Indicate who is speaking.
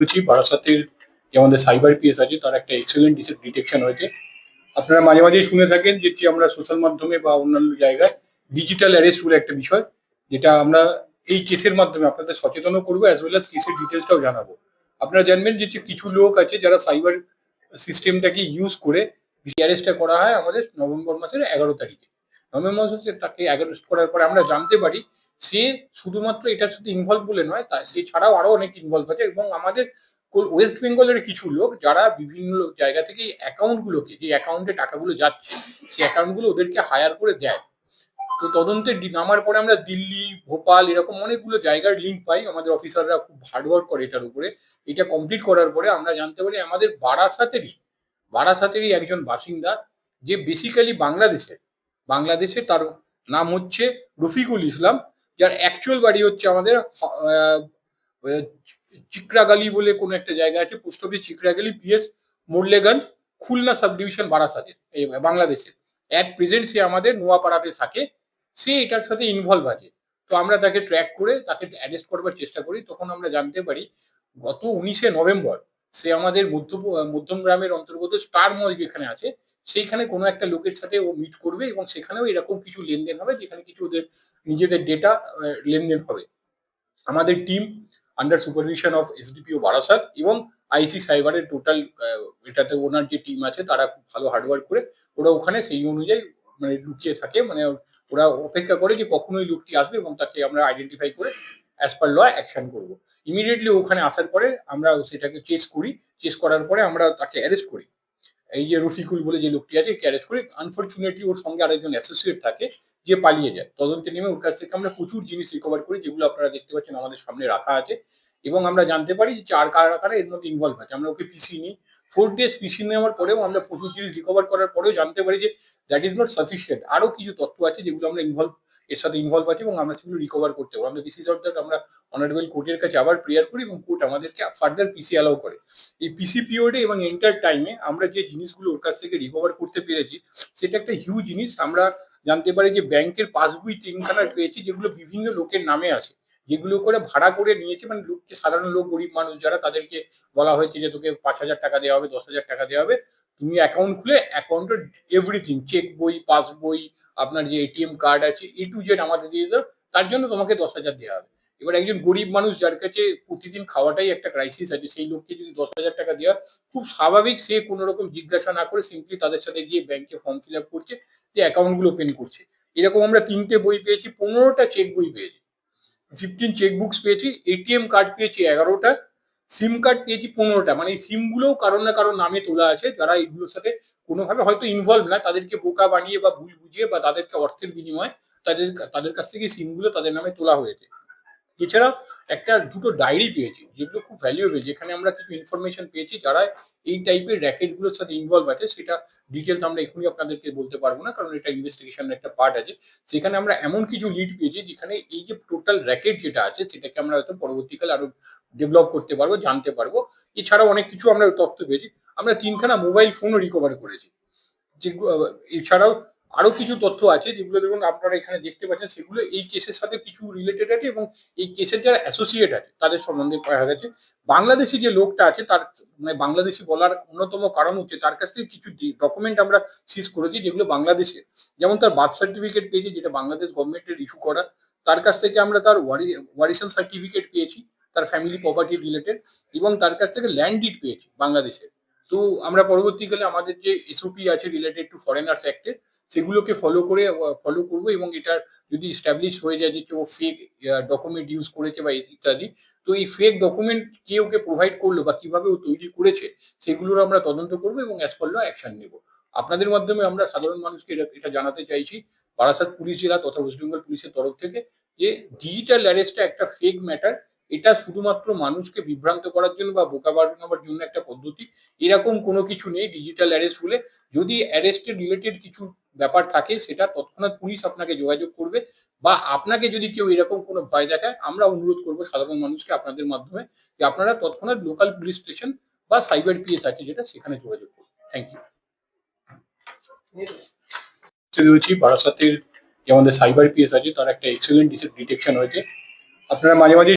Speaker 1: বলছি বারাসাতের যে আমাদের সাইবার পিএস আছে, তার একটা এক্সেলেন্ট ডিটেকশন হয়েছে। আপনারা মাঝে মাঝেই শুনে থাকেন যে আমরা সোশ্যাল মাধ্যমে বা অন্যান্য জায়গায় ডিজিটাল অ্যারেস্ট বলে একটা বিষয়, যেটা আমরা এই কেসের মাধ্যমে আপনাদের সচেতনও করব অ্যাজ ওয়েল অ্যাজ কেসের ডিটেলসটাও জানাব। আপনারা জানবেন যে কিছু লোক আছে যারা সাইবার সিস্টেমটাকে ইউজ করে অ্যারেস্টটা করা হয় আমাদের নভেম্বর মাসের এগারো তারিখে। নভেম্বর মাসে তাকে অ্যারেস্ট করার পরে আমরা জানতে পারি, সে শুধুমাত্র এটার সাথে ইনভলভ বলে নয়, তা সে ছাড়াও আরও অনেক ইনভলভ আছে এবং আমাদের ওয়েস্ট বেঙ্গলের কিছু লোক যারা বিভিন্ন জায়গা থেকে অ্যাকাউন্ট গুলোকে, যে অ্যাকাউন্টে টাকাগুলো যাচ্ছে, সেই অ্যাকাউন্টগুলো ওদেরকে হায়ার করে দেয়। তো তদন্তে নামার পরে আমরা দিল্লি, ভোপাল এরকম অনেকগুলো জায়গার লিঙ্ক পাই, আমাদের অফিসাররা খুব হার্ডওয়ার্ক করে এটার উপরে। এটা কমপ্লিট করার পরে আমরা জানতে পারি, আমাদের বারাসাতেরই বারাসাতেরই একজন বাসিন্দা, যে বেসিক্যালি বাংলাদেশের বাংলাদেশে তার নাম হচ্ছে রফিকুল ইসলাম, যার অ্যাকচুয়াল বাড়ি হচ্ছে আমাদের চিকরাগালি বলে কোনো একটা জায়গা আছে post office Chikragali PS Murleganj, Khulna sub division বারাসাতের বাংলাদেশের। অ্যাট প্রেজেন্ট সে আমাদের নোয়াপাড়াতে থাকে, সে এটার সাথে ইনভলভ আছে। তো আমরা তাকে ট্র্যাক করে তাকে অ্যারেস্ট করবার চেষ্টা করি, তখন আমরা জানতে পারি গত উনিশে নভেম্বর সে আমাদের মধ্য, মধ্যম গ্রামের অন্তর্গত স্টার মল যেখানে আছে, সেইখানে কোনো একটা লোকের সাথে ও মিট করবে এবং সেখানেও এরকম কিছু লেনদেন হবে, যেখানে কিছু ওদের নিজেদের ডেটা লেনদেন হবে। আমাদের team under supervision of SDPO Barasat এবং আইসি সাইবারের টোটাল এটাতে ওনার যে টিম আছে, তারা খুব ভালো হার্ডওয়ার্ক করে, ওরা ওখানে সেই অনুযায়ী মানে লুকিয়ে থাকে মানে ওরা অপেক্ষা করে যে কখনোই লোকটি আসবে এবং তাকে আমরা আইডেন্টিফাই করে অ্যাজ পার ল অ্যাকশন করব। ইমিডিয়েটলি ওখানে আসার পরে আমরা সেটাকে চেস করি। চেস করার পরে আমরা তাকে অ্যারেস্ট করি। এই যে রফিকুল বলে যে লোকটি আছে অ্যারেস্ট করি। আনফর্চুনেটলি ওর সঙ্গে আরেকজন অ্যাসোসিয়েট থাকে যে পালিয়ে যায়। তদন্তে নেমে ওর কাছ থেকে আমরা প্রচুর জিনিস রিকভার করি, যেগুলো আপনারা দেখতে পাচ্ছেন আমাদের সামনে রাখা আছে। এবং আমরা জানতে পারি যে চার কারা কারা এর মধ্যে ইনভলভ আছে। আমরা ওকে পিসি নিই। ফোর ডেজ পিসি নেওয়ার পরেও আমরা প্রচুর জিনিস রিকভার করার পরেও জানতে পারি যে দ্যাট ইজ নট সাফিসিয়েন্ট আরও কিছু তথ্য আছে যেগুলো আমরা ইনভলভ এর সাথে ইনভলভ আছে এবং আমরা সেগুলো রিকভার করতে পারব। আমরা বিসিস অর্থাৎ আমরা অনারেবল কোর্টের কাছে আবার প্রেয়ার করি এবং কোর্ট আমাদেরকে ফার্দার পিসি অ্যালাউ করে। এই পিসি পিরিয়ডে এবং এন্টার টাইমে আমরা যে জিনিসগুলো ওর কাছ থেকে রিকভার করতে পেরেছি, সেটা একটা হিউজ জিনিস। আমরা জানতে পারি যে ব্যাংকের পাসবই তিনখানা পেয়েছি যেগুলো বিভিন্ন লোকের নামে আছে। যেগুলো করে ভাড়া করে নিয়েছে মানে লোককে সাধারণ লোক, গরিব মানুষ যারা, তাদেরকে বলা হয়েছে যে তোকে পাঁচ হাজার টাকা দেওয়া হবে, দশ হাজার টাকা দেওয়া হবে। তুমি অ্যাকাউন্ট খুলে অ্যাকাউন্টের এভরিথিং চেক বই পাস বই আপনার যে এটিএম কার্ড আছে এ টু জেড আমাদের দিয়ে দাও, তার জন্য তোমাকে দশ হাজার দেওয়া হবে। এবার একজন গরিব মানুষ যার কাছে প্রতিদিন খাওয়াটাই একটা ক্রাইসিস আছে, সেই লোককে যদি দশ হাজার টাকা দেওয়া, খুব স্বাভাবিক সে কোনো রকম জিজ্ঞাসা না করে সিম্পলি তাদের সাথে গিয়ে ব্যাংকে ফর্ম ফিল আপ করছে, যে অ্যাকাউন্টগুলো ওপেন করছে। এরকম আমরা তিনটে বই পেয়েছি, পনেরোটা চেক বই পেয়েছি। ফিফটিন চেক বুকস পেয়েছি এটিএম কার্ড পেয়েছি এগারোটা সিম কার্ড পেয়েছি পনেরোটা। মানে এই সিমগুলোও কারণ না কারোর নামে তোলা আছে, যারা এগুলোর সাথে কোনোভাবে হয়তো ইনভলভ না, তাদেরকে বোকা বানিয়ে বা ভুল বুঝিয়ে বা তাদেরকে অর্থের বিনিময়ে তাদের তাদের কাছ থেকে সিমগুলো তাদের নামে তোলা হয়েছে। এছাড়াও একটা দুটো ডায়েরি পেয়েছি, যেগুলো খুব ভ্যালুয়েবল যেখানে আমরা কিছু ইনফরমেশন পেয়েছি যারা এই টাইপের র্যাকেটগুলোর সাথে ইনভলভ আছে, সেটা ডিটেলস আমরা এখনই আপনাদেরকে বলতে পারব না, কারণ এটা ইনভেস্টিগেশনের একটা পার্ট আছে। সেখানে আমরা এমন কিছু লিড পেয়েছি, যেখানে এই যে টোটাল র্যাকেট যেটা আছে, সেটাকে আমরা হয়তো পরবর্তীকালে আরও ডেভেলপ করতে পারব, জানতে পারব। এছাড়াও অনেক কিছু আমরা তথ্য পেয়েছি। আমরা তিনখানা মোবাইল ফোনও রিকভার করেছি। যেগুলো এছাড়াও আরও কিছু তথ্য আছে যেগুলো দেখুন আপনারা এখানে দেখতে পাচ্ছেন, সেগুলো এই কেসের সাথে কিছু রিলেটেড আছে এবং এই কেসের যারা অ্যাসোসিয়েট আছে, তাদের সম্বন্ধে পাওয়া গেছে। বাংলাদেশি যে লোকটা আছে, তার মানে বাংলাদেশি বলার অন্যতম কারণ হচ্ছে তার কাছ থেকে কিছু ডকুমেন্ট আমরা সিজ করেছি যেগুলো বাংলাদেশে যেমন তার বার্থ সার্টিফিকেট পেয়েছি, যেটা বাংলাদেশ গভর্নমেন্টের ইস্যু করা। তার কাছ থেকে আমরা তার ওয়ারিশন সার্টিফিকেট পেয়েছি, তার ফ্যামিলি প্রপার্টি রিলেটেড এবং তার কাছ থেকে ল্যান্ড ডিড পেয়েছি বাংলাদেশের। তো আমরা পরবর্তীকালে আমাদের যে এসওপি আছে রিলেটেড টু ফরেনার্স অ্যাক্টের সেগুলোকে ফলো করে ফলো করব এবং এটা যদি স্ট্যাবলিশ হয়ে যায় যে কেউ ফেক ডকুমেন্ট ইউজ করেছে বা ইত্যাদি, তো এই ফেক ডকুমেন্ট কে ওকে প্রোভাইড করল বা কীভাবে ও তৈরি করেছে, সেগুলোর আমরা তদন্ত করব এবং অ্যাজ পার ল অ্যাকশন নেব। আপনাদের মাধ্যমে আমরা সাধারণ মানুষকে এটা এটা জানাতে চাইছি, বারাসাত পুলিশ জেলা তথা ওয়েস্ট বেঙ্গল পুলিশের তরফ থেকে, যে ডিজিটাল অ্যারেস্টটা একটা ফেক ম্যাটার এটা শুধুমাত্র মানুষকে বিভ্রান্ত করার জন্য বা বোকা বানানোর জন্য একটা পদ্ধতি। এরকম কোনো কিছু নেই ডিজিটাল অ্যারেস্ট বলে যদি অ্যারেস্টের রিলেটেড কিছু ব্যাপার থাকে, সেটা তৎক্ষণাৎ পুলিশ আপনাকে যোগাযোগ করবে বা আপনাকে যদি কেউ এরকম কোনো ভয় দেখায়, আমরা অনুরোধ করব সাধারণ মানুষকে আপনাদের মাধ্যমে যে আপনারা তৎক্ষণাৎ লোকাল পুলিশ স্টেশন বা সাইবার পিএস আছে যেটা সেখানে যোগাযোগ করবে থ্যাংক ইউ হচ্ছি বারাসাতের যে আমাদের সাইবার পিএস আছে, তার একটা এক্সেলেন্ট ডিটেকশন হয়েছে। আপনারা মাঝে মাঝে